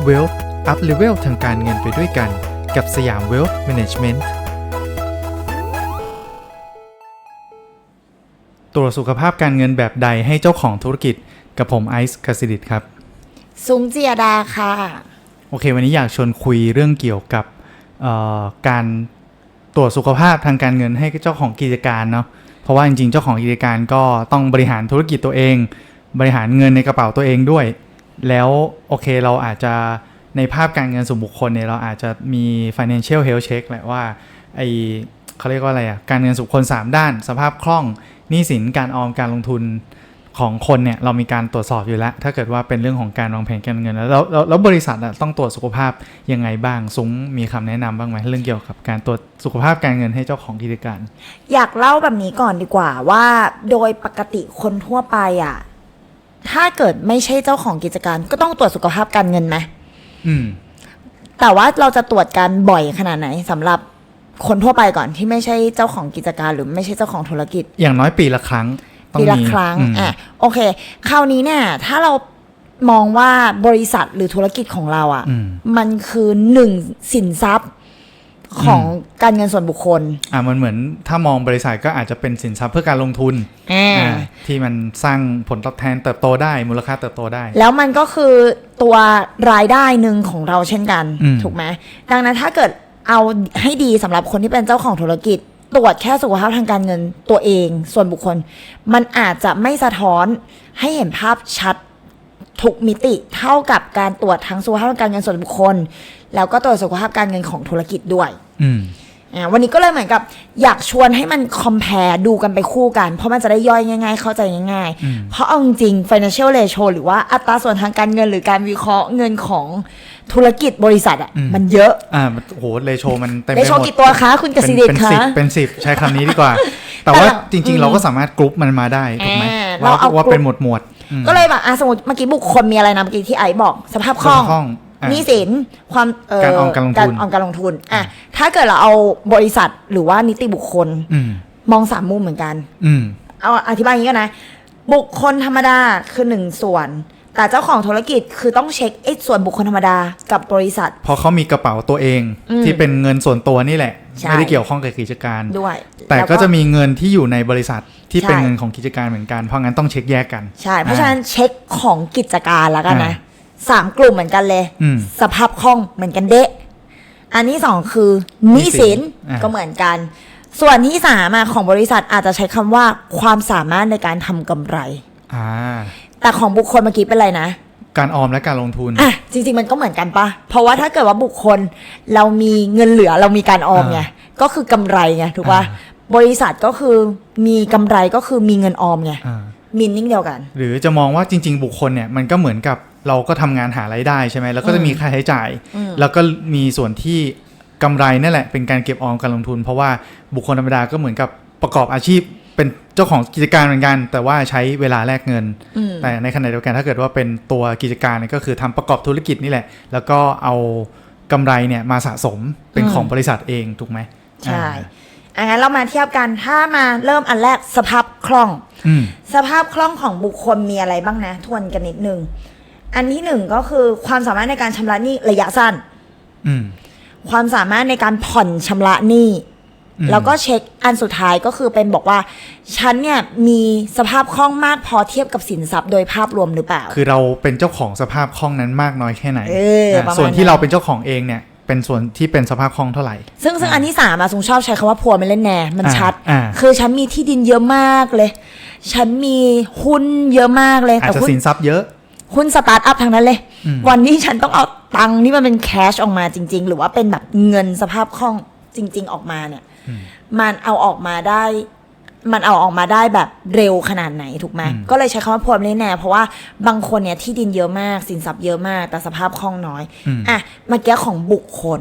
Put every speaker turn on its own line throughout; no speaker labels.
Up Wealth Up Level ทางการเงินไปด้วยกัน กับสยาม Wealth Management ตรวจสุขภาพการเงินแบบใดให้เจ้าของธุรกิจ กับผมไอซ์คาสิดิตครับ
ซุ้มเจียดาค่ะ
โอเค วันนี้อยากชวนคุยเรื่องเกี่ยวกับเอ่อการตรวจสุขภาพทางการเงินให้เจ้าของกิจการเนาะเพราะว่าจริงๆ เจ้าของกิจการก็ต้องบริหารธุรกิจตัวเอง บริหารเงินในกระเป๋าตัวเองด้วย แล้วโอเคเราอาจจะในภาพการเงินส่วนบุคคลเนี่ยเราอาจจะมี financial health check แหละว่าไอเขาเรียกว่าอะไรอะการเงินส่วนบุคคล3ด้าน สภาพคล่องหนี้สินการออมการลงทุนของคนเนี่ยเรามีการตรวจสอบอยู่แล้ว ถ้าเกิดว่าเป็นเรื่องของการวางแผนการเงิน แล้วแล้วแล้วลวบริษัทอะต้องตรวจสุขภาพยังไงบ้างซุ้งมีคำแนะนำบ้างไหมเรื่องเกี่ยวกับการตรวจสุขภาพการเงินให้เจ้าของกิจการ
อยากเล่าแบบนี้ก่อนดีกว่าว่าโดยปกติคนทั่วไปอะ ถ้าเกิดไม่ใช่เจ้าของกิจการ ก็ต้องตรวจสุขภาพการเงินไหม
อืม
แต่ว่าเราจะตรวจกันบ่อยขนาดไหนสำหรับคนทั่วไปก่อนที่ไม่ใช่เจ้าของกิจการหรือไม่ใช่เจ้าของธุรกิจ
อย่างน้อยปีละครั้งต้อง
ปีละ
มี
ครั้ง
อืม
อะโอเค คราวนี้เนี่ยถ้าเรามองว่าบริษัทหรือธุรกิจของเราอะ
อืม
มันคือหนึ่งสินทรัพย์ ของการเงินส่วนบุคคล
อ่ามันเหมือนถ้ามองบริษัทก็อาจจะเป็นสินทรัพย์เพื่อการลงทุน
อ่า
อ่าที่มันสร้างผลตอบแทนเติบโตได้มูลค่าเติบโตได้
แล้วมันก็คือตัวรายได้หนึ่งของเราเช่นกัน
อืม
ถูกไหมดังนั้นถ้าเกิดเอาให้ดีสำหรับคนที่เป็นเจ้าของธุรกิจ ตรวจแค่สุขภาพทางการเงินตัวเอง ส่วนบุคคล มันอาจจะไม่สะท้อนให้เห็นภาพชัด ทุกมิติเท่ากับการตรวจทั้งสุขภาพทางการเงินส่วนบุคคล แล้วก็ตรวจสุขภาพการเงินของธุรกิจด้วย
อืม
อ่าวันนี้ก็เลยเหมือนกับ อยากชวนให้มันคอม p a r e ดูกันไปคู่กัน เพราะมันจะได้ย่อยง่าย ๆ เข้าใจง่าย
อืม
ๆเพราะเอาจริงๆ financial ratio หรือว่าอัตราส่วนทางการเงินหรือการวิเคราะห์เงินของธุรกิจบริษัทอะมันเยอะ
อ่ามันโอ้โหเลโชมันเต็มไป
เล
หมด
โชกี่ตัวคะคุณกสิเดช
เป็น
คะ
สิบเป็นสิบใช้คำนี้ดีกว่า แต่
แต่
ว่า
เรา
จริง
อื
ๆ
ม
เราก็สามารถกรุ๊ปมันมาได้ถูกไหม
อ่า
ว่า
เราเอา
ว่า
กรุ๊ป
เป็นหมวดหมวดอืม
ก็เลยแบบอะสมมติเมื่อกี้บุคคลมีอะไรนะเมื่อกี้ที่ไอซ์บอก สภาพคล่อง
สภาพคล่องอะ
หนี้สินความเกา
รออมการลงทุน
ออมการลงทุนอะถ้าเกิดเราเอาบริษัทหรือว่านิติบุคคล
อืม
มองสามมุมเหมือนกัน
อืม
เอาอธิบายอย่างนี้ก็นะ บุคคลธรรมดาคือหนึ่งส่วน แต่เจ้าของธุรกิจคือต้องเช็คไอ้ส่วนบุคคลธรรมดากับบริษัท
เพราะเขามีกระเป๋าตัวเอง
อืม
ที่เป็นเงินส่วนตัวนี่แหละ
ใช่
ไม่ได้เกี่ยวข้องกับกิจการ
ด้วย
แต่
ล้ว
ก็จะมีเงินที่อยู่ในบริษัทที่เป็น
ใช่
เงินของกิจการเหมือนกัน เพราะงั้นต้องเช็คแยกกัน
ใช่ เพราะฉะนั้นเช็คของกิจการแล้วกันนะ
อ่
สามกลุ่มเหมือนกันเลย
อืม
สภาพคล่องเหมือนกันเดะอันที่สองคือหนี้สิน
อ่า
ก็เหมือนกัน ส่วนที่สามอะของบริษัทอาจจะใช้คำว่าความสามารถในการทำกำไร
อ่า
แต่ของบุคคลเมื่อกี้เป็นอะไรนะ
การออมและการลงทุน
อะจริง ๆ มันก็เหมือนกันปะเพราะว่าถ้าเกิดว่าบุคคลเรามีเงินเหลือเรามีการออมไง
อ่า
ก็คือกำไรไงถูกปะ
อ่
บริษัทก็คือมีกำไรก็คือมีเงินออมไง
อ่า
มินนิ่งเดียวกัน
หรือจะมองว่าจริง ๆ บุคคลเนี่ยมันก็เหมือนกับเราก็ทำงานหารายได้ใช่ไหมแล้วก็จะมีค่าใช้จ่าย
อืม
แล้วก็มีส่วนที่กำไรนั่นแหละเป็นการเก็บออมการลงทุน เพราะว่าบุคคลธรรมดาก็เหมือนกับประกอบอาชีพ เป็นเจ้าของกิจการเหมือนกัน แต่ว่าใช้เวลาแลกเงิน
อืม
แต่ในขณะเดียวกันถ้าเกิดว่าเป็นตัวกิจการเนี่ยก็คือทำประกอบธุรกิจนี่แหละ แล้วก็เอากำไรเนี่ยมาสะสมเป็น
อืม
ของบริษัทเองถูกไหม
ใช่
อ่า
อังั้นเรามาเทียบกันถ้ามาเริ่มอันแรกสภาพคล่อง
อืม
สภาพคล่องของบุคคลมีอะไรบ้างนะ ทวนกันนิดนึง อันที่หนึ่งก็คือความสามารถในการชำระหนี้ระยะสั้น
อืม
ความสามารถในการผ่อนชำระหนี้
อืม
แล้วก็เช็คอันสุดท้ายก็คือเป็นบอกว่า ฉันเนี่ยมีสภาพคล่องมากพอเทียบกับสินทรัพย์โดยภาพรวมหรือเปล่า
คือเราเป็นเจ้าของสภาพคล่องนั้นมากน้อยแค่ไหน
เออ
อะ
ประมาณ
ส่วนที่
นั้น
เราเป็นเจ้าของเองเนี่ยเป็นส่วนที่เป็นสภาพคล่องเท่าไหร่
ซึ่งซึ่งอันที่สามอะซุงชอบใช้คำว่าพัวไม่เล่นแน่มัน
อ่า
ชัด
อ่า
คือฉันมีที่ดินเยอะมากเลย ฉันมีหุ้นเยอะมากเลย
อาจ
แต่
จะ
หุ้น
สินทรัพย์เยอะ
หุ้นสตาร์ทอัพทางนั้นเลย
อืม
วันนี้ฉันต้องเอาตังค์ที่มันเป็นแคชออกมาจริง ๆ หรือว่าเป็นแบบเงินสภาพคล่องจริง ๆ ออกมาเนี่ย มันเอาออกมาได้ มันเอาออกมาได้แบบเร็วขนาดไหนถูกไหม
อืม
ก็เลยใช้คำว่าพรมแน่ๆเพราะว่าบางคนเนี่ยที่ดินเยอะมาก สินทรัพย์เยอะมาก แต่สภาพคล่องน้อย
อืม
อะเมื่อกี้ของบุคคล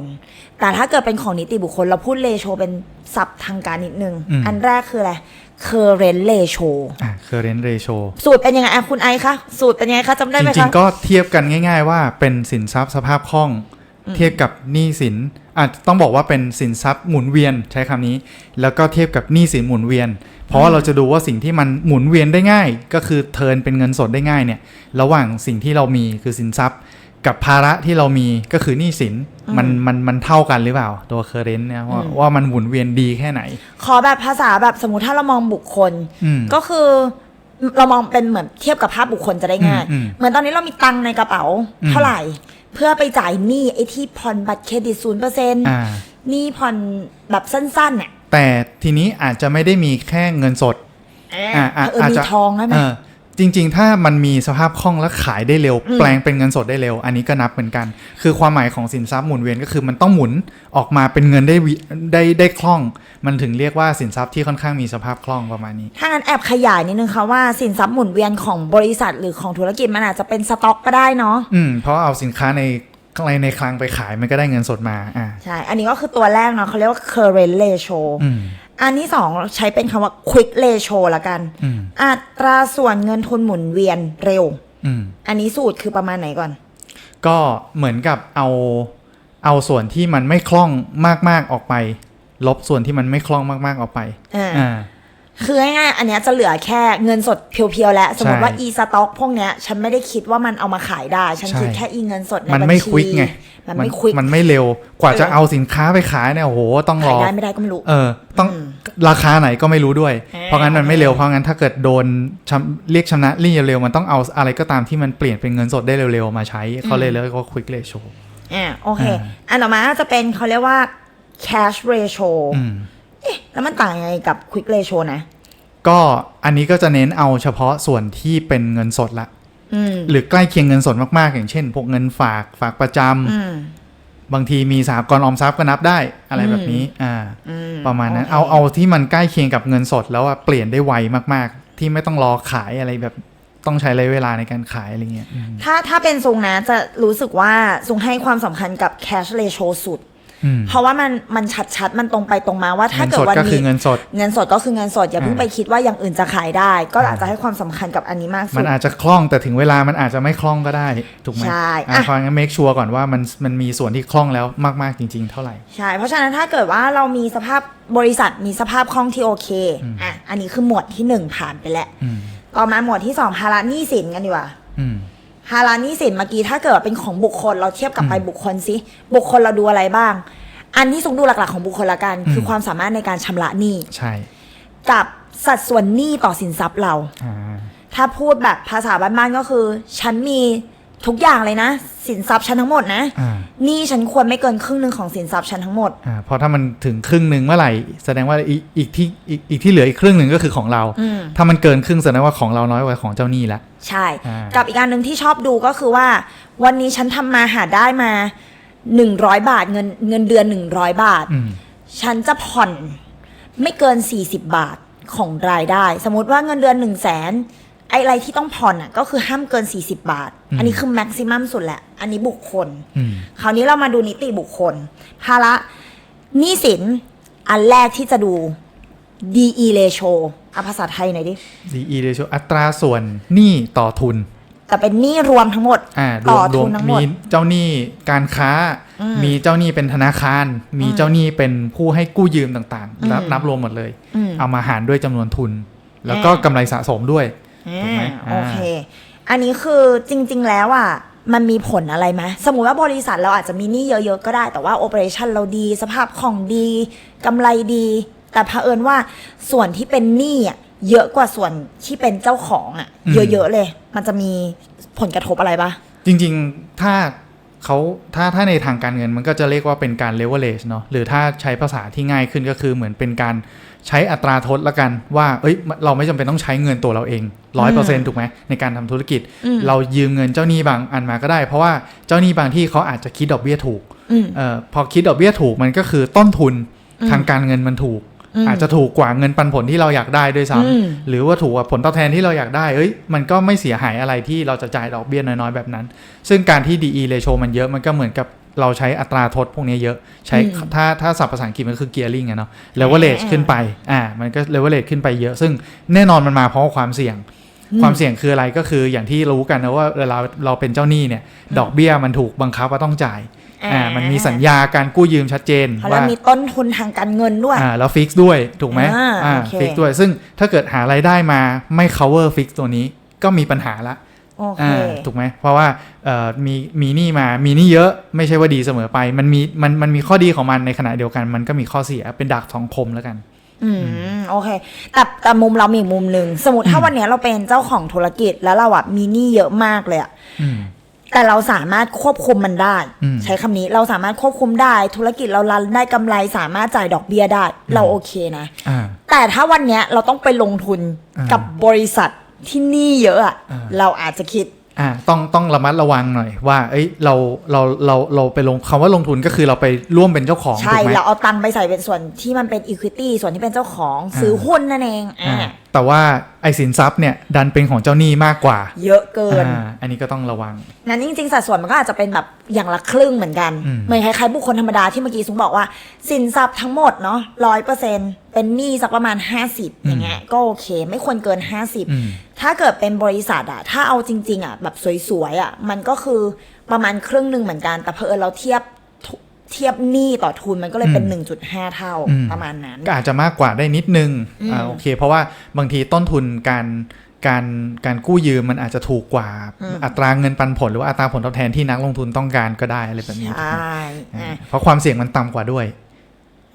แต่ถ้าเกิดเป็นของนิติบุคคล เราพูดเลโชเป็นศัพท์ทางการนิดนึง
อืม
อันแรกคืออะไร current ratio
อะ current ratio
สูตรเป็นยังไงอะคุณไอซ์คะ สูตรเป็นยังไงคะจำได้
จ
ไหม
ริ
คะ
งๆ ก็เทียบกันง่าย ๆ ว่าเป็นสินทรัพย์สภาพคล่อง เทียบกับหนี้สิน อะต้องบอกว่าเป็นสินทรัพย์หมุนเวียนใช้คำนี้ แล้วก็เทียบกับหนี้สินหมุนเวียน เพราะว่าเราจะดูว่าสิ่งที่มันหมุนเวียนได้ง่าย ก็คือเทิร์นเป็นเงินสดได้ง่ายเนี่ยระหว่างสิ่งที่เรามีคือสินทรัพย์ กับภาระที่เรามีก็คือหนี้สินมันมันมันเท่ากันหรือเปล่า ตัวเคอร์เรนเนี่ยว่าว่ามันหมุนเวียนดีแค่ไหน
ขอแบบภาษาแบบสมมติถ้าเรามองบุคคล
อืม
ก็คือเรามองเป็นเหมือนเทียบกับภาพบุคคลจะได้ง่าย
อืมอืม
เหมือนตอนนี้เรามีตังค์ในกระเป๋า
อืม
เท่าไหร่ เพื่อไปจ่ายหนี้ไอ้ที่ผ่อนบัตรเครดิตศูนย์เปอร์เซ็นต์
อ่า
หนี้ผ่อนแบบสั้นๆน่ะ
แต่ทีนี้อาจจะไม่ได้มีแค่เงินสด อ่าอ่า
เออมี
อาจจะ
ทองได้ไหม
เออ จริง ๆ ถ้ามันมีสภาพคล่องและขายได้เร็ว
อืม
แปลงเป็นเงินสดได้เร็ว อันนี้ก็นับเหมือนกัน คือความหมายของสินทรัพย์หมุนเวียนก็คือมันต้องหมุนออกมาเป็นเงินได้วิได้ได้คล่อง มันถึงเรียกว่าสินทรัพย์ที่ค่อนข้างมีสภาพคล่องประมาณนี้
ถ้างั้นแอบขยายนิดนึงค่ะว่าสินทรัพย์หมุนเวียนของบริษัทหรือของธุรกิจมันอาจจะเป็นสต็อกก็ได้เนาะ
อืม เพราะเอาสินค้าในในในคลังไปขายมันก็ได้เงินสดมา อ่า
ใช่ อันนี้ก็คือตัวแรกเนาะเขาเรียกว่า current ratio
อืม
อันที่สองใช้เป็นคำว่า quick ratio ละกัน
อืม
อัตราส่วนเงินทุนหมุนเวียนเร็ว
อืม
อันนี้สูตรคือประมาณไหนก่อน
ก็เหมือนกับเอาเอาส่วนที่มันไม่คล่องมาก ๆออกไป ลบส่วนที่มันไม่คล่องมาก ๆออกไป
อ่า
อ่า
คือง่ายๆอันเนี้ยจะเหลือแค่เงินสดเพียวๆ แล้ว สมมติว่า
ใช่
e stock พวกเนี้ย ฉันไม่ได้คิดว่ามันเอามาขายได้ ฉัน
ใช่
คิดแค่ e เงินสดใน
มัน
บัญ
ไม่
ชี
ควิกไง
มันไม่ควิก
มันไม่เร็วกว่าจะ
เออ
เอาสินค้าไปขายเนี่ยโอ้โหต้องร
ขาย
อ
ได้ไม่ได้ก็ไม่รู้
เออ ต้อง
อืม
ราคาไหนก็ไม่รู้ด้วย
อ่า
เพราะงั้นมันไม่เร็ว
โอเค
เพราะงั้นถ้าเกิดโดนชำเรียกชำระหนี้เร็วๆมันต้องเอาอะไรก็ตามที่มันเปลี่ยนเป็นเงินสดได้เร็วๆมาใช้เขาเลยเรียกว่า quick ratio
อ่าโอเค
อ่า
อันต่อมาก็จะเป็นเขาเรียกว่า cash ratio
อืม
แล้วมันต่างยังไงกับ quick ratio นะ
ก็อันนี้ก็จะเน้นเอาเฉพาะส่วนที่เป็นเงินสดละ
อืม
หรือใกล้เคียงเงินสดมากๆ อย่างเช่น พวกเงินฝากฝากประจำ
อืม
บางทีมีสหกรณ์ออมทรัพย์ก็นับได้อะไรแบบนี้ อ่า
อืม
ประมาณนั้น
โค
เอาเอาที่มันใกล้เคียงกับเงินสดแล้วอะเปลี่ยนได้ไวมากๆ ที่ไม่ต้องรอขายอะไรแบบต้องใช้ระยะเวลาในการขายอะไรเงี้ยอืม
ถ้าถ้าเป็นซุงนะจะรู้สึกว่าซุงให้ความสำคัญกับ cash ratio สุด
อืม
เพราะว่ามันมันชัดๆมันตรงไปตรงมาว่าถ้า
เงิน
เกิ
ส
ด
ด
วัน
ก็คื
นี้
อเงินสด
เงินสดก็คือเงินสด อย่าเพิ่ง
อ่า
ไปคิดว่าอย่างอื่นจะขายได้ ก็
อ่า
อาจจะให้ความสำคัญกับอันนี้มากสุ
มัน
ด
อาจจะคล่องแต่ถึงเวลามันอาจจะไม่คล่องก็ได้ถูกไหม
ใช่
อะ
อะ
เพราะงั้น make sure ก่อนว่ามันมันมีส่วนที่คล่องแล้วมาก ๆจริง ๆ เท่าไหร่
ใช่เพราะฉะนั้นถ้าเกิดว่าเรามีสภาพบริษัทมีสภาพคล่องที่โอเคอะอันนี้คือหมวดที่หนึ่งผ่านไปแล้ว
อืม
ต่อมาหมวดที่สองภาระหนี้สินกันดีกว่า
อืม
ภาระหนี้สินเมื่อกี้ถ้าเกิดเป็นของบุคคลเราเทียบกับไปบุคคลสิบุคคลเราดูอะไรบ้าง อันที่สุงดูหลักๆของบุคคลละกัน คือความสามารถในการชำระหนี้
ใช่
กับสัดส่วนหนี้ต่อสินทรัพย์เรา
อ่า
ถ้าพูดแบบภาษาบ้านๆก็คือ ฉันมี ทุกอย่างเลยนะ สินทรัพย์ฉันทั้งหมดนะ
อ่า
หนี้ฉันควรไม่เกินครึ่งหนึ่งของสินทรัพย์ฉันทั้งหมด
อ่าเพราะถ้ามันถึงครึ่งหนึ่งเมื่อไหร่ แสดงว่าอีกอีกที่อีกอีกที่เหลืออีกครึ่งหนึ่งก็คือของเรา
อืม
ถ้ามันเกินครึ่งแสดงว่าของเราน้อยกว่าของเจ้าหนี้แล้ว
ใช่
อ่า
กับอีกอันหนึ่งที่ชอบดูก็คือว่า วันนี้ฉันทำมาหาได้มาหนึ่งร้อยบาทเงินเงินเดือนหนึ่งร้อยบาท
อืม
ฉันจะผ่อนไม่เกิน 40 บาทของรายได้ สมมติว่าเงินเดือน1นึ่งแสน ไออะไรที่ต้องผ่อนอะก็คือห้ามเกิน 40 บาท
อืม
อันนี้คือแม็กซิมัมสุดแหละ อันนี้บุคคล
อืม
คราวนี้เรามาดูนิติบุคคล ภาระหนี้สินอันแรกที่จะดู DE ratio เอาภาษาไทยหน่อยดิ
DE ratio อัตราส่วนหนี้ต่อทุน
แต่เป็นหนี้รวมทั้งหมด
อ่ารว
ต่อ
มร
ทุ
วม
นทั้งหม
มี
ด
เจ้าหนี้การค้ามีเจ้าหนี้เป็นธนาคาร มีเจ้าหนี้เป็นผู้ให้กู้ยืมต่างๆนับนับรวมหมดเลย
อืม
เอามาหารด้วยจำนวนทุน แล้วก็
อ่า
กำไรสะสมด้วย ถูกไหม
อ่า
อ่า
โอเค อันนี้คือจริง ๆ แล้วอะมันมีผลอะไรไหมสมมุติว่าบริษัทเราอาจจะมีหนี้เยอะ ๆ ก็ได้ แต่ว่าโอเปอเรชันเราดี สภาพคล่องดีกำไรดี แต่เผอิญว่าส่วนที่เป็นหนี้อะเยอะกว่าส่วนที่เป็นเจ้าของอะ
อืม
เยอะ ๆ เลย มันจะมีผลกระทบอะไรปะ
จริง ๆ ถ้า เขาถ้าถ้าในทางการเงินมันก็จะเรียกว่าเป็นการ leverage เนาะหรือถ้าใช้ภาษาที่ง่ายขึ้นก็คือเหมือนเป็นการใช้อัตราทดละกันว่า เอ้ย เราไม่จำเป็นต้องใช้เงินตัวเราเองร้อยเปอร์เซ็นต์ถูกไหมในการทำธุรกิจ
อืม
เรายืมเงินเจ้าหนี้บางอันมาก็ได้ เพราะว่าเจ้าหนี้บางที่เขาอาจจะคิดดอกเบี้ยถูก
อืม
เอ่อพอคิดดอกเบี้ยถูกมันก็คือต้นทุน
อืม
ทางการเงินมันถูก
อืม
อาจจะถูกกว่าเงินปันผลที่เราอยากได้ด้วยซ้
อืมำ
หรือว่าถูกกว่าผลตอบแทนที่เราอยากได้เอ้ยมันก็ไม่เสียหายอะไรที่เราจะจ่ายดอกเบี้ยน้อยๆแบบนั้น ซึ่งการที่ DE ratio มันเยอะมันก็เหมือนกับเราใช้อัตราทดพวกนี้เยอะใช้
อืม
ถ้าถ้าศัพท์ภาษาอังกฤษมันก็คือ gearing อะเนาะ leverage
อ่า
ขึ้นไปอ่ามันก็ leverage ขึ้นไปเยอะ ซึ่งแน่นอนมันมาเพราะว่าความเสี่ยง ความเสี่ยงคืออะไรก็คืออย่างที่รู้กันนะว่าเวลาเราเป็นเจ้าหนี้เนี่ย ดอกเบี้ยมันถูกบังคับว่าต้องจ่ายอ่ามันมีสัญญาการกู้ยืมชัดเจน
เพราะ
ว่า
เรามีต้นทุนทางการเงินด้วย
อ่าแล้วฟิกซ์ด้วยถูกไหม
อ่า
อ่า
โอเค
ฟิกซ์ด้วยซึ่งถ้าเกิดหารายได้มาไม่ cover ฟิกซ์ตัวนี้ก็มีปัญหาละ
โอเค
อ่าถูกไหมเพราะว่าเอ่อมีมีหนี้มามีหนี้เยอะไม่ใช่ว่าดีเสมอไป มันมีมันมันมีข้อดีของมันในขณะเดียวกัน มันก็มีข้อเสียเป็นดักสองคมแล้วกัน
อืมโอเค แต่แต่มุมเรามีอีกมุมหนึ่งสมมติถ้าวันเนี้ยเราเป็นเจ้าของธุรกิจแล้วเราอะมีหนี้เยอะมากเลยอะ
อืม
แต่เราสามารถควบคุมมันได้
อืม
ใช้คำนี้เราสามารถควบคุมได้ ธุรกิจเรารันได้กำไรสามารถจ่ายดอกเบี้ยได้ เราโอเคนะ
อ่า
แต่ถ้าวันเนี้ยเราต้องไปลงทุน
อ่ากั
กับบริษัทที่หนี้เยอะอะ
อ่า
เราอาจจะคิด
อ่าต้องต้องระมัดระวังหน่อยว่า เอ้ยเราเราเราเราไปลงคำว่าลงทุนก็คือเราไปร่วมเป็นเจ้าของ
ใช่
ถูกไหม
เราเอาตังค์ไปใส่เป็นส่วนที่มันเป็น equity ส่วนที่เป็นเจ้าของซื้อหุ้นนั่นเอง
อ่า
อ่า
แต่ว่าไอ้สินทรัพย์เนี่ยดันเป็นของเจ้าหนี้มากกว่า
เยอะเกิน
อ่าอันนี้ก็ต้องระวัง
งั้นจริงๆ สัดส่วนมันก็อาจจะเป็นแบบอย่างละครึ่งเหมือนกัน
อืม
เหมือนคล้ายๆบุคคลธรรมดาที่เมื่อกี้ซุงบอกว่า สินทรัพย์ทั้งหมดเนาะร้อยเปอร์เซ็นเป็นหนี้สักประมาณ 50 อย่างเงี้ยก็โอเค ไม่ควรเกิน
อืม
50 ถ้าเกิดเป็นบริษัทอะถ้าเอาจริง ๆอะแบบสวยๆอะมันก็คือประมาณครึ่งหนึ่งเหมือนกัน แต่เพอเอิญเราเทียบทุเทียบหนี้ต่อทุนมันก็เลยเป็น 1.5 เท่า
อืม
ประมาณนั้น
ก็อาจจะมากกว่าได้นิดนึง
อืม
อ่าโอเค เพราะว่าบางทีต้นทุนการการการกู้ยืมมันอาจจะถูกกว่า
อืม
อัตราเงินปันผล หรือว่าอัตราผลตอบแทนที่นักลงทุนต้องการก็ได้อะไรแบบนี้
ใช่
อ่า
อะ
เพราะความเสี่ยงมันต่ำกว่าด้วย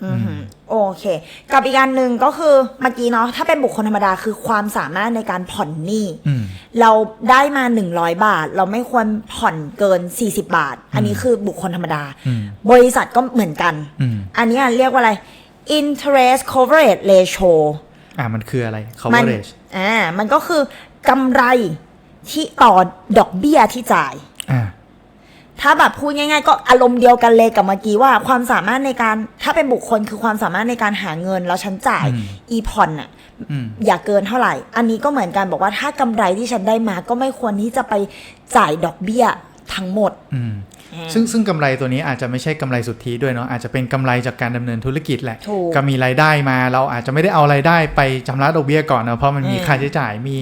อือหือโอเค กับอีกอันหนึ่งก็คือเมื่อกี้เนาะถ้าเป็นบุคคลธรรมดาคือความสามารถในการผ่อนหนี้
อืม
เราได้มา100บาท เราไม่ควรผ่อนเกิน40บาท อันนี้คือบุคคลธรรมดา
อืม
บริษัทก็เหมือนกัน
อืม
อันนี้เรียกว่าอะไร interest coverage ratio
อ่ามันคืออะไร
มั
coverage
อ่ามันก็คือกำไรที่ต่อดอกเบี้ยที่จ่าย
อ่า
ถ้าแบบพูดง่าย ๆ ก็อารมณ์เดียวกันเลยกับเมื่อกี้ว่าความสามารถในการถ้าเป็นบุคคลคือความสามารถในการหาเงินแล้วฉันจ่าย
อืม
อีพอนน่ะ
อืม
อย่าเกินเท่าไหร่ อันนี้ก็เหมือนกันบอกว่าถ้ากำไรที่ฉันได้มาก็ไม่ควรที่จะไปจ่ายดอกเบี้ยทั้งหมด
อืม ซึ่งซึ่งกำไรตัวนี้อาจจะไม่ใช่กำไรสุทธิด้วยเนาะอาจจะเป็นกำไรจากการดำเนินธุรกิจแหละ
ถูก
ก็มีรายได้มาเราอาจจะไม่ได้เอารายได้ไปชำระดอกเบี้ยก่อนเนาะเพราะมันมี
อืม
ค่าใช้จ่ายมี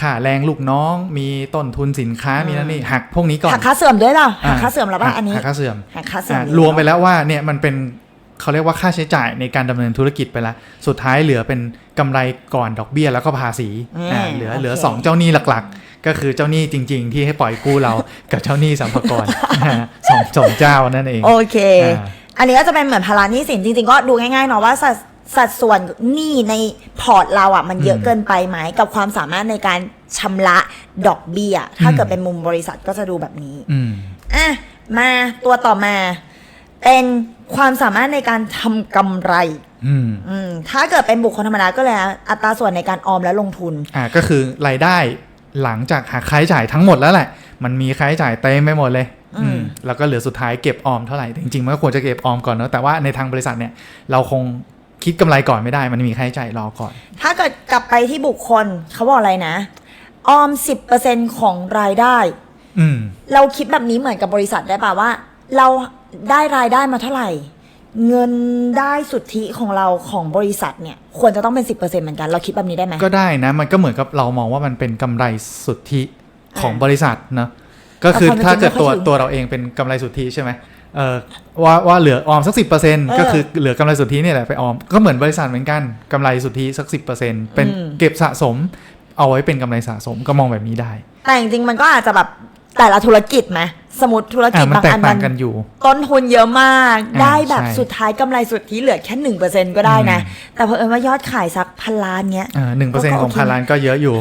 ค่าแรงลูกน้อง มีต้นทุนสินค้ามีนั่นนี่หักพวกนี้ก่อน
หักค่าเสื่อมด้วยเหรอหัก
อ่
ค่าเสื่อมแล้วป่ะอันนี้
หักค่าเสื่อม
หักค่าเสื่อม
อะ
อยู่
รวมไปแล้วว่าเนี่ยมันเป็นเขาเรียกว่าค่าใช้จ่ายในการดำเนินธุรกิจไปละ สุดท้ายเหลือเป็นกำไรก่อนดอกเบี้ยแล้วก็ภาษี
อืม
อ่าเหลือ
โอเค
เหลือสองเจ้าหนี้หลักๆ ก็คือเจ้าหนี้จริง ๆ ที่ให้ปล่อยกู้เรากับเจ้าหนี้สัมภากรสองสองเจ้านั่นเอง
โอเค
อ่า
อันนี้ก็จะเป็นเหมือนภาระหนี้สินจริง ๆ ก็ดูง่ายๆเนาะว่าสัดสัดส่วนหนี้ในพอร์ตเราอะมันเยอะ
อืม
เกินไปไหมกับความสามารถในการชำระดอกเบี้ย ถ้า
อืม
เกิดเป็นมุมบริษัทก็จะดูแบบนี้
อืม
อะมาตัวต่อมา เป็นความสามารถในการทำกำไร
อืม
อืมถ้าเกิดเป็นบุคคลธรรมดาก็เลยอัตราส่วนในการออมและลงทุน
อ่าก็คือรายได้ หลังจากหักค่าใช้จ่ายทั้งหมดแล้วแหละ มันมีค่าใช้จ่ายเต็มไปหมดเลย
อืม
แล้วก็เหลือสุดท้ายเก็บออมเท่าไหร่แต่จริงๆมันก็ควรจะเก็บออมก่อนเนอะแต่ว่าในทางบริษัทเนี่ย เราคงคิดกำไรก่อนไม่ได้ มันมีค่าใช้จ่ายรอก่อน
ถ้าเกิดกลับไปที่บุคคลเขาบอกอะไรนะ ออม10%ของรายได้
อืม
เราคิดแบบนี้เหมือนกับบริษัทได้ป่ะว่า เราได้รายได้มาเท่าไหร่ เงินได้สุทธิของเราของบริษัทเนี่ย ควรจะต้องเป็น 10%เหมือนกันเราคิดแบบนี้ได้ไหม
ก็ได้นะ มันก็เหมือนกับเรามองว่ามันเป็นกำไรสุทธิของ
อ่า
บริษัทเนอะก็คือ
แต่ความ
ถ้าเกิด
เป็นจริง
ตัว
ไม่ค่อยถึง
ตัวเราเองเป็นกำไรสุทธิใช่ไหมเออว่าว่าเหลือออมสักสิบเปอร์เซ็นต์
เออ
ก็คือเหลือกำไรสุทธิเนี่ยแหละไปออมก็เหมือนบริษัทเหมือนกันกำไรสุทธิสักสิบเปอร์เซ็นต์เป็น
อืม
เก็บสะสม เอาไว้เป็นกำไรสะสมก็มองแบบนี้ได้
แต่จริงๆมันก็อาจจะแบบแต่ละธุรกิจไหม สมมติธุรกิ
อ่า
จ
มัน
บาง
แตก
อัน
ต่า
มั
ง
น
กันอยู่
ต้นทุนเยอะมาก
อ่า
ได้แบบ
ใช่
สุดท้ายกำไรสุทธิเหลือแค่หนึ่งเปอร์เซ็นก็ได้นะ แต่เพอเอิญว่ายอดขายสักพันล้านเนี้ย
หนึ่งเปอร์เซ็น
ก็
ต์ของ
โอเค
พันล้านก็เยอะอยู่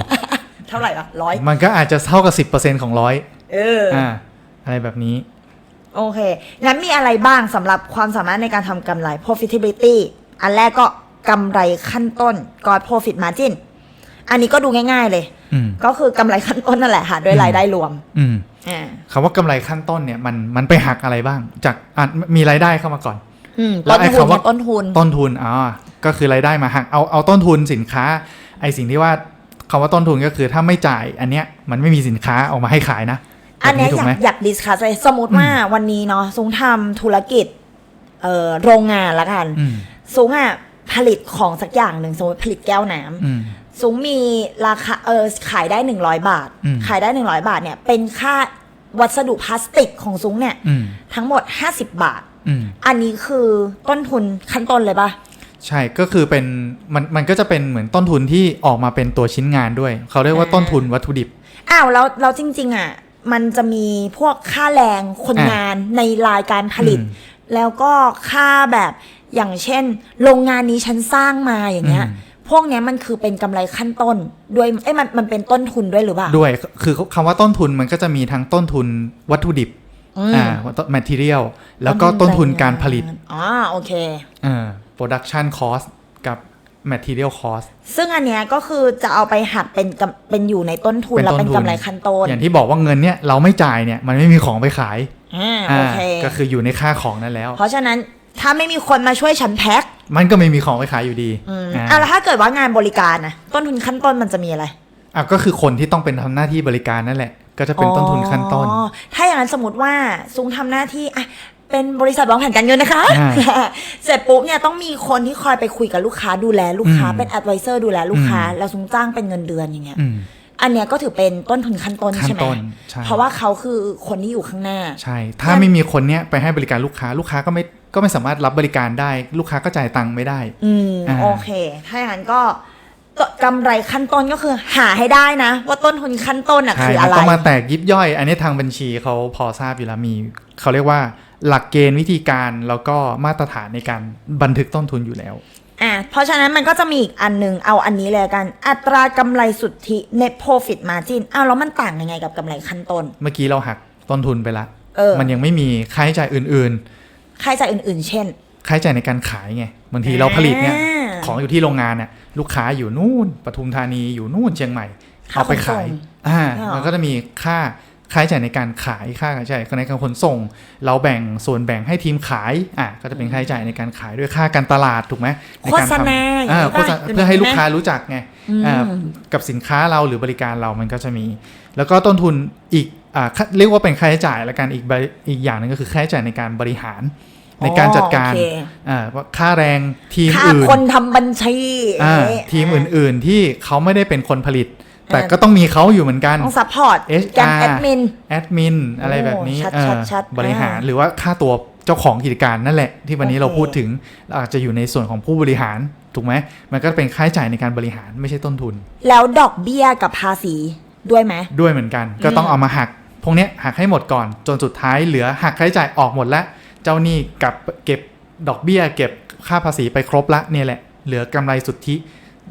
เท่าไหร่ละร้อย
มันก็อาจจะเท่ากับสิบเปอร์เซ็นต์ของร้อย
เออ
อ่าอะไรแบบนี้
โอเค งั้นมีอะไรบ้างสำหรับความสามารถในการทำกำไร profitability อันแรกก็กำไรขั้นต้น God profit margin อันนี้ก็ดูง่าย ๆ เลย
อืม
ก็คือกำไรขั้นต้นนั่นแหละหารด้วย
อืม
รายได้รวม
อืม
อ่า
คำว่ากำไรขั้นต้นเนี่ยมันมันไปหักอะไรบ้าง จากอะมีรายได้เข้ามาก่อน
อืม
แล้
ต้
วนไอ้
ทุน
คำว่า
เนี่ยต้นทุน
ต้นทุนอ๋อก็คือรายได้มาหักเอาเอาต้นทุนสินค้า ไอสิ่งที่ว่าคำว่าต้นทุนก็คือถ้าไม่จ่าย อันเนี้ยมันไม่มีสินค้าออกมาให้ขายนะ
อันเนี้ย
แบบถู
อกยา
ไหม
กอยากดิสคัสเลยสมมติว่าวันนี้เนาะซุงทำธุรกิจเอ่อโรงงานละกัน
อืม
ซุงอะผลิตของสักอย่างหนึ่งสมมติผลิตแก้วน้ำ
อืม
ซุ้มมีราคาเออขายได้100บาท
อืม
ขายได้100บาทเนี่ยเป็นค่าวัสดุพลาสติกของซุ้งเนี่ย
อืม
ทั้งหมด50บาท
อืม
อันนี้คือต้นทุนขั้นต้นเลยปะ
ใช่ก็คือเป็นมันมันก็จะเป็นเหมือนต้นทุนที่ออกมาเป็นตัวชิ้นงานด้วย เขาเรียกว่า
อ่า
ต้นทุนวัตถุดิบ
อ้าวแล้วแล้วจริง ๆ อะ มันจะมีพวกค่าแรงคน
อะ
งานในรายการผลิต
อืม
แล้วก็ค่าแบบอย่างเช่น โรงงานนี้ฉันสร้างมาอย่างเงี้ย
อืม
พวกเนี้ยมันคือเป็นกำไรขั้นต้นด้วยเอ้ยมันมันเป็นต้นทุนด้วยหรือเปล่า
ด้วยคือคำว่าต้นทุนมันก็จะมีทั้งต้นทุนวัตถุดิบ
อืม
อ่า material แล้วก็ต้นทุนการผลิต
อ๋อโอเค
อ่า production cost กับ material cost
ซึ่งอันเนี้ยก็คือจะเอาไปหักเป็นกำเป็นอยู่ในต้นทุน
เป็น
แล้ว
ต้น
เป็น
ทุน
กำไรขั้นต้น
อย่างที่บอกว่าเงินเนี่ยเราไม่จ่ายเนี่ยมันไม่มีของไปขาย
อ่า
อ่า
โอเค
ก็คืออยู่ในค่าของนั่นแล้ว
เพราะฉะนั้น ถ้าไม่มีคนมาช่วยฉันแพ็ค
มันก็ไม่มีของไปขายอยู่ดี
อืม
อ่า
อะแล้วถ้าเกิดว่างานบริการนะต้นทุนขั้นต้นมันจะมีอะไร
อะก็คือคนที่ต้องเป็นทำหน้าที่บริการนั่นแหละ ก็จะเป็นต้นทุนขั้นต้น
อ๋อถ้าอย่างนั้นสมมติว่าซุงทำหน้าที่อะเป็นบริษัทวางแผนการเงินนะคะ
อ่า
เสร็จปุ๊บเนี่ยต้องมีคนที่คอยไปคุยกับลูกค้าดูแลลูกค้า
อืม
เป็น advisor ดูแลลูกค้า
อืม
แล้วซุงจ้างเป็นเงินเดือนอย่างเงี้ย
อืม
อันเนี้ยก็ถือเป็นต้นทุนขั้นต้น
ขั้น
ใช่ไหม
ต้นใช่
เพราะว่าเขาคือคนที่อยู่ข้างหน้า
ใช่ ถ้าไม่มีคนเนี้ยไปให้บริการลูกค้า ลูกค้าก็ไม่ ก็ไม่สามารถรับบริการได้ ลูกค้าก็จ่ายตังค์ไม่ได้
อืม
อ่า
โอเค ถ้าอย่างนั้นก็ก็กำไรขั้นต้นก็คือหาให้ได้นะ ว่าต้นทุนขั้นต้นอะ
ใช่
คือ
มั
อะ
น
ไร
ต้องมาแตกยิบย่อย อันนี้ทางบัญชีเขาพอทราบอยู่แล้วมีเขาเรียกว่าหลักเกณฑ์วิธีการแล้วก็มาตรฐานในการบันทึกต้นทุนอยู่แล้ว
อะเพราะฉะนั้นมันก็จะมีอีกอันหนึง เอาอันนี้เลยละกัน อัตรากำไรสุทธิ net profit margin อ้าวแล้วมันต่างยังไงกับกำไรขั้นต้น
เมื่อกี้เราหักต้นทุนไปละ
เออ
มันยังไม่มีค่าใช้จ่ายอื่น
ค่าใช้จ่ายอื่น ๆ เช่น
ๆค่าใช้จ่ายในการขายไงบางทีเราผลิตเนี่ย
อ่า
ของอยู่ที่โรงงานเนี่ยลูกค้าอยู่นู่นปทุมธานีอยู่นู่นเชียงใหม่
ค่า
เอาไปขาย
ขนส่ง
อ่า
เหรอ
มันก็จะมีค่าค่าใช้จ่ายในการขายค่าใช้จ่ายในการขนส่ง เราแบ่งส่วนแบ่งให้ทีมขายอะก็จะเป็นค่าใช้จ่ายในการขายด้วยค่าการตลาดถูกไหมใน
โฆ
การ
ษ
ทำ
ณาอย่าง
อ่า
นี้
โฆ
ป่ะ
ษณาเพื่อให้ลูกค้ารู้จักไง
อืม
อ่ากับสินค้าเราหรือบริการเรามันก็จะมี แล้วก็ต้นทุนอีกอ่าค่า เรียกว่าเป็นค่าใช้จ่ายและการอีกบริอีกอย่างหนึงก็คือค่าใช้จ่ายในการบริหารในการจัดการ
อ๋อโอเค
อ่าว่าค่าแรงทีม
ค่า
อื่น
คนทำบัญชี
อ่า
ย่างงี้
ทีมอื่น ๆ ที่เขาไม่ได้เป็นคนผลิต แต่
อ่า
ก็ต้องมีเขาอยู่เหมือนกัน
ต้องซัพพอร์ต
HR
การแอดมิน
แอดมินอะไรแบบนี้
ชัด
เออ
ชัดชัด
บริหาร
อ่า
หรือว่าค่าตัวเจ้าของกิจการนั่นแหละ ที่วันนี้
โอเค
เราพูดถึงอาจจะอยู่ในส่วนของผู้บริหารถูกไหมมันก็เป็นค่าใช้จ่ายในการบริหารไม่ใช่ต้นทุน
แล้วดอกเบี้ยกับภาษีด้วยไหม
ด้วยเหมือนกัน ก็ต้องเอามาหัก พวกนี้หักให้หมดก่อนจนสุดท้ายเหลือหักค่าใช้จ่ายออกหมดแล้ว เจ้าหนี้กับเก็บดอกเบี้ย เก็บค่าภาษีไปครบละเนี่ยแหละ เหลือกำไรสุทธิ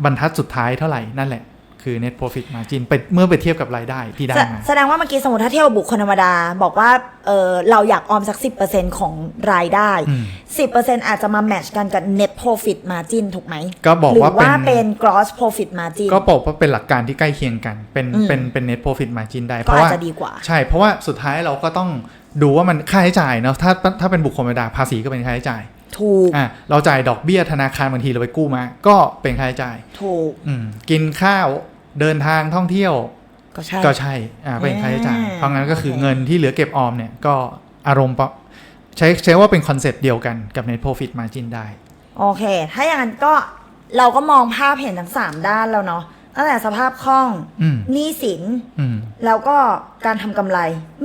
บรรทัดสุดท้ายเท่าไหร่นั่นแหละ คือ net profit margin ไปเมื่อไปเทียบกับรายได้ที่ได้
แส
มา
แสดงว่าเมื่อกี้สมมติถ้าเทียบกับบุคคลธรรมดา บอกว่าเออเราอยากออมสัก 10%ของรายได้
อืม
10%อาจจะมาแมทชกันกับ net profit margin ถูกไหม
ก็บอก
หรือ
ว่าเป็น
ว่าเป็น gross profit margin
ก็บอกว่าเป็นหลักการที่ใกล้เคียงกัน เป็น
อืม
เป็นเป็น net profit margin ได้ เพ
ก็
ราะ
อาจ
ว่า
จะดีกว่า
ใช่ เพราะว่าสุดท้ายเราก็ต้องดูว่ามันค่าใช้จ่ายเนาะถ้าถ้าเป็นบุคคลธรรมดาภาษีก็เป็นค่าใช้จ่าย
ถูก
อะเราจ่ายดอกเบี้ยธนาคารบางทีเราไปกู้มา ก็เป็นค่าใช้จ่าย
ถูก
อืมกินข้าว เดินทางท่องเที่ยว
ก็ใช่
ก็ใช่อ่าเป็นค่าใช้จ่าย
อ่า
เพราะงั้นก็คือ
โอเค
เงินที่เหลือเก็บออมเนี่ยก็อารมณ์ปะใช้ใช้ว่าเป็นคอนเซ็ปต์เดียวกันกับ net profit margin ได้
โอเค ถ้าอย่างนั้นก็เราก็มองภาพเห็นทั้ง3ด้านแล้วเนาะตั้งแต่สภาพคล่อง
อืม
หนี้สิน
อืม
แล้วก็การทำกำไร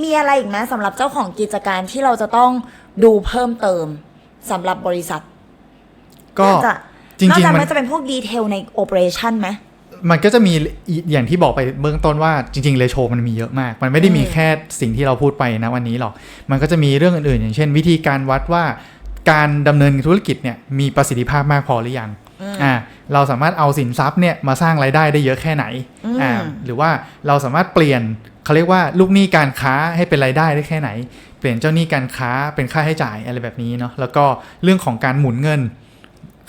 มีอะไรอีกไหมสำหรับเจ้าของกิจการที่เราจะต้องดูเพิ่มเติมสำหรับบริษัท
ก็
น่าจะ
จริง
นอกจาก
ๆมั
มันนจะเป็นพวกดีเทลในโอเปอเรชันไหม
มันก็จะมีอีอย่างที่บอกไปเบื้องต้นว่าจริงๆเลโชมันมีเยอะมาก มันไม่ได้มี
อืม
แค่สิ่งที่เราพูดไปนะวันนี้หรอก มันก็จะมีเรื่องอื่นๆ อย่างเช่น วิธีการวัดว่าการดำเนินธุรกิจเนี่ยมีประสิทธิภาพมากพอหรือยังอ่าเราสามารถเอาสินทรัพย์เนี่ยมาสร้างรายได้ได้เยอะแค่ไหน
อืม
อ่าหรือว่าเราสามารถเปลี่ยนเขาเรียกว่าลูกหนี้การค้าให้เป็นรายได้ได้แค่ไหน เปลี่ยนเจ้าหนี้การค้าเป็นค่าใช้จ่ายอะไรแบบนี้เนาะแล้วก็เรื่องของการหมุนเงิน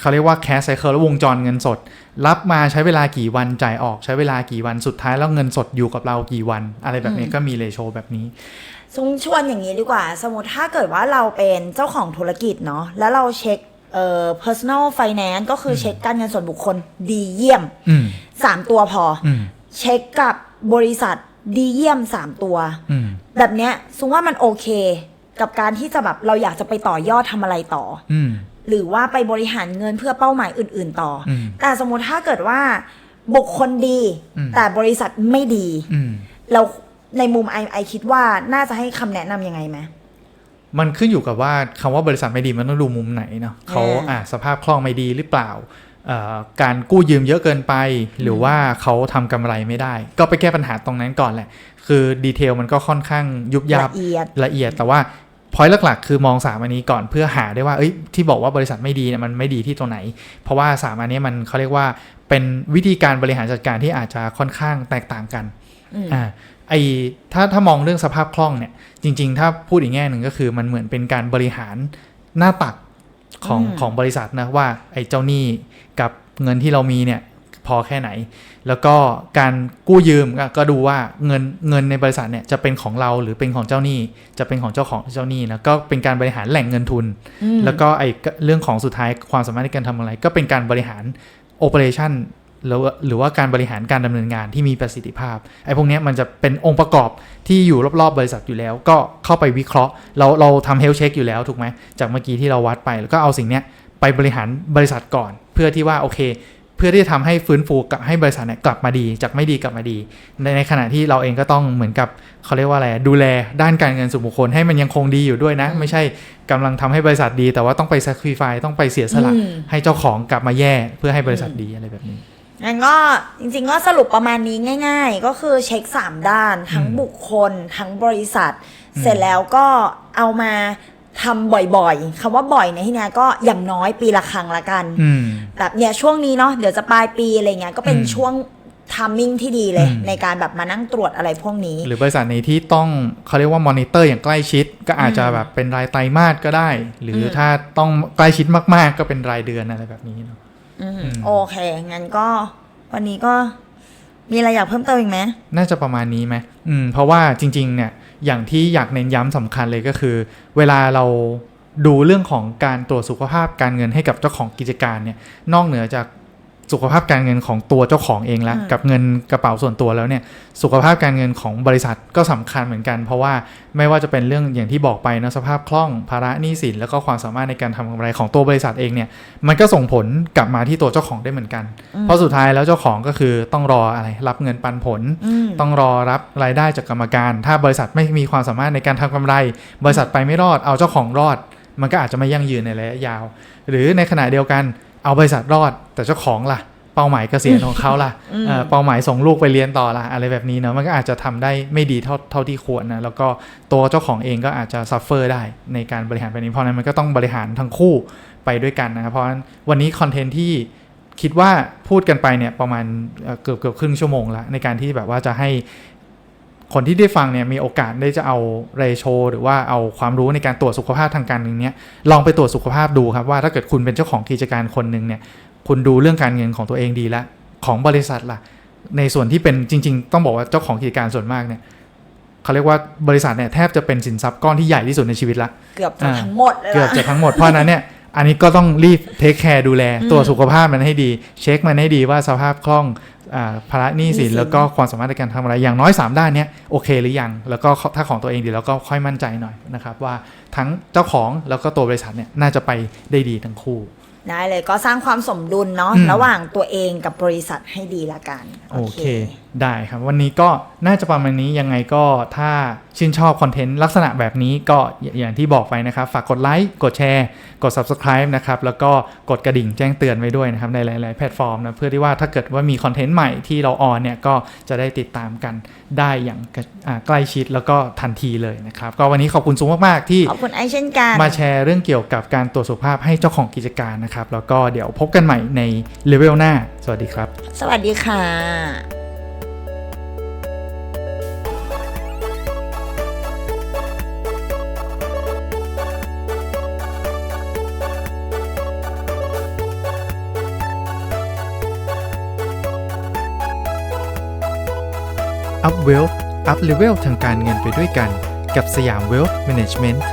เขาเรียกว่า cash cycle และวงจรเงินสด รับมาใช้เวลากี่วันจ่ายออกใช้เวลากี่วันสุดท้ายแล้วเงินสดอยู่กับเรากี่วัน อะไรแบบนี้ก็มีเลโชแบบนี้
ซุงชวนอย่างนี้ดีกว่า สมมติถ้าเกิดว่าเราเป็นเจ้าของธุรกิจเนาะแล้วเราเช็คเอ่อ personal finance ก็คือเช็คการเงินส่วนบุคคลดีเยี่ยม
อืม
3ตัวพออ
อืม
เช็คกับบริษัทดีเยี่ยม3ตัว
อืม
แบบเนี้ยซุงว่ามันโอเค กับการที่จะแบบเราอยากจะไปต่อยอดทำอะไรต่อ
อืม
หรือว่าไปบริหารเงินเพื่อเป้าหมายอื่น ๆ ต่ออ
ม
แต่สมมติถ้าเกิดว่าบุคคลดี
อืม
แต่บริษัทไม่ดี
อืม
เราในมุมไอไอคิดว่าน่าจะให้คำแนะนำยังไงไหม
มันขึ้นอยู่กับว่าคำว่าบริษัทไม่ดีมันต้องดูมุมไหนเนาะเขา
อ่า
อ่าสภาพคล่องไม่ดีหรือเปล่าเอ่อการกู้ยืมเยอะเกินไป หรือว่าเขาทำกำไรไม่ได้ ก็ไปแก้ปัญหาตรงนั้นก่อนแหละ คือดีเทลมันก็ค่อนข้างยุบยับ
ละเอียด
ละเอียดแต่ว่า พอยต์หลักๆคือมองสามอันนี้ก่อนเพื่อหาได้ว่าเอ้ยที่บอกว่าบริษัทไม่ดีเนี่ยมันไม่ดีที่ตรงไหน เพราะว่าสามอันนี้มันเขาเรียกว่าเป็นวิธีการบริหารจัดการที่อาจจะค่อนข้างแตกต่างกัน
อืม
อ่าไอถ้าถ้ามองเรื่องสภาพคล่องเนี่ยจริง ๆ ถ้าพูดอีกแง่หนึ่งก็คือมันเหมือนเป็นการบริหารหน้าตักของ
อืม
ของบริษัทนะว่าไอ้เจ้าหนี้กับเงินที่เรามีเนี่ยพอแค่ไหน แล้วก็การกู้ยืมก็ก็ดูว่าเงินเงินในบริษัทเนี่ยจะเป็นของเราหรือเป็นของเจ้าหนี้ จะเป็นของเจ้าของเจ้าหนี้นะก็เป็นการบริหารแหล่งเงินทุน
อืม
แล้วก็ไอ้เรื่องของสุดท้ายความสามารถในการทำอะไร ก็เป็นการบริหารโอเปอเรชันหรือว่าหรือว่าการบริหารการดำเนินงานที่มีประสิทธิภาพไอ้พวกเนี้ยมันจะเป็นองค์ประกอบที่อยู่รอบๆ บริษัทอยู่แล้ว ก็เข้าไปวิเคราะห์ เราเราทำเฮลเช็คอยู่แล้วถูกไหมจากเมื่อกี้ที่เราวัดไป แล้วก็เอาสิ่งเนี้ยไปบริหารบริษัทก่อน เพื่อที่ว่าโอเคเพื่อที่จะทำให้ฟื้นฟูกลับให้บริษัทเนี่ยกลับมาดี จากไม่ดีกลับมาดีในในขณะที่เราเองก็ต้องเหมือนกับเขาเรียกว่าอะไรดูแลด้านการเงินส่วนบุคคลให้มันยังคงดีอยู่ด้วยนะ ไม่ใช่กำลังทำให้บริษัทดี แต่ว่าต้องไป sacrifice ต้องไปเสียสละ
อืม
ให้เจ้าของกลับมาแย่เพื่อให้บริษัทดีอะไรแบบนี้
งั้นก็จริงๆก็สรุปประมาณนี้ง่าย ๆ ก็คือเช็ค 3 ด้าน ทั้ง
อืม
บุคคล ทั้งบริษัท เสร็จแล้วก็เอามาทำบ่อยๆคำว่าบ่อยในที่เนี้ยก็อย่างน้อยปีละครั้งละกัน
อืม
แบบเนี่ยช่วงนี้เนาะเดี๋ยวจะปลายปีอะไรเงี้ยก็เป็น
อืม
ช่วงทามมิ่งที่ดีเลย
อืม
ในการแบบมานั่งตรวจอะไรพวกนี้
หรือบริษัทไหนที่ต้องเขาเรียกว่ามอนิเตอร์อย่างใกล้ชิด ก็อาจจะแบบเป็นรายไตรมาสก็ได้ หรืออ
ม
ถ้าต้องใกล้ชิดมากๆ ก็เป็นรายเดือนอะไรแบบนี้เนอะ
อืม
อืม
โอเค งั้นก็วันนี้ก็มีอะไรอยากเพิ่มเติมอีกไหม
น่าจะประมาณนี้ไหมอืมเพราะว่าจริง ๆ เนี่ยอย่างที่อยากเน้นย้ำสำคัญเลยก็คือ เวลาเรา ดูเรื่องของการตรวจสุขภาพการเงินให้กับเจ้าของกิจการเนี่ยนอกเหนือจากสุขภาพการเงินของตัวเจ้าของเองแล้ว
อืม
กับเงินกระเป๋าส่วนตัวแล้วเนี่ยสุขภาพการเงินของบริษัทก็สำคัญเหมือนกัน เพราะว่าไม่ว่าจะเป็นเรื่องอย่างที่บอกไปนะสภาพคล่องภาระหนี้สินแล้วก็ความสามารถในการทำกำไรของตัวบริษัทเองเนี่ยมันก็ส่งผลกลับมาที่ตัวเจ้าของได้เหมือนกัน เพราะสุดท้ายแล้วเจ้าของก็คือต้องรออะไรรับเงินปันผล
อืม
ต้องรอรับรายได้จากกรรมการ ถ้าบริษัทไม่มีความสามารถในการทำกำไร บริษัทไปไม่รอดเอาเจ้าของรอด มันก็อาจจะไม่ยั่งยืนในระยะยาว หรือในขณะเดียวกันเอาบริษัทรอด แต่เจ้าของล่ะ เป้าหมายเกษียณของเขาล่ะ
อืม
เอ่อเป้าหมายส่งลูกไปเรียนต่อล่ะ อะไรแบบนี้เนาะมันก็อาจจะทำได้ไม่ดีเท่าเท่าที่ควรนะแล้วก็ตัวเจ้าของเองก็อาจจะซัฟเฟอร์ได้ในการบริหารแบบนี้เพราะฉะนั้นมันก็ต้องบริหารทั้งคู่ไปด้วยกันนะครับเพราะฉะนั้นวันนี้คอนเทนต์ที่คิดว่าพูดกันไปเนี่ยประมาณเอ่อเกือบเกือบครึ่งชั่วโมงแล้วในการที่แบบว่าจะให้ คนที่ได้ฟังเนี่ยมีโอกาสได้จะเอาเรโชหรือว่าเอาความรู้ในการตรวจสุขภาพทางการเงินเนี้ยลองไปตรวจสุขภาพดูครับว่าถ้าเกิดคุณเป็นเจ้าของกิจการคนหนึ่งเนี่ยคุณดูเรื่องการเงินของตัวเองดีแล้วของบริษัทล่ะ ในส่วนที่เป็นจริง ๆ ต้องบอกว่าเจ้าของกิจการส่วนมากเนี่ยเขาเรียกว่าบริษัทเนี่ยแทบจะเป็นสินทรัพย์ก้อนที่ใหญ่ที่สุดในชีวิตละ
เกือบจะ
อ่า
ทั้งหมดเลย
เกือบ
ล่ะ
จะทั้งหมดเพราะฉะนั้นเนี่ยอันนี้ก็ต้องรีบเทคแคร์ดูแล
อืม
ตัวจสุขภาพมันให้ดี เช็คมันให้ดีว่าสภาพคล่องอ่า ภาระหนี้สิน
หนี้สิน
แล้วก็ความสามารถในการทำอะไรอย่างน้อย 3 ด้านเนี้ยโอเคหรือยัง แล้วก็ถ้าของตัวเองดีแล้วก็ค่อยมั่นใจหน่อยนะครับ ว่าทั้งเจ้าของแล้วก็ตัวบริษัทเนี่ยน่าจะไปได้ดีทั้งคู่
ได้เลยก็สร้างความสมดุลเนาะ
อืม
ระหว่างตัวเองกับบริษัทให้ดีละกัน
โอเคได้ครับ วันนี้ก็น่าจะประมาณนี้ยังไงก็ถ้าชื่นชอบคอนเทนต์ลักษณะแบบนี้ก็อย่าอย่างที่บอกไปนะครับ ฝากกดไลค์กดแชร์กด Subscribe นะครับ แล้วก็กดกระดิ่งแจ้งเตือนไว้ด้วยนะครับ ในหลาย ๆ แพลตฟอร์มนะ เพื่อที่ว่าถ้าเกิดว่ามีคอนเทนต์ใหม่ที่เราออนเนี่ย ก็จะได้ติดตามกันได้อย่างกระอ่าใกล้ชิดแล้วก็ทันทีเลยนะครับ ก็วันนี้ขอบคุณซูมมาก ๆ ที่
ขอบคุณไอเช่นกัน
มาแชร์เรื่องเกี่ยวกับการตรวจสุขภาพให้เจ้าของกิจการนะครับแล้วก็เดี๋ยวพบกันใหม่ในเลเวลหน้า สวัสดีครับ
สวัสดีค่ะ
Up Wealth Up Level ทางการเงินไปด้วยกัน กับสยามเวลฟ์แมネจเมนต์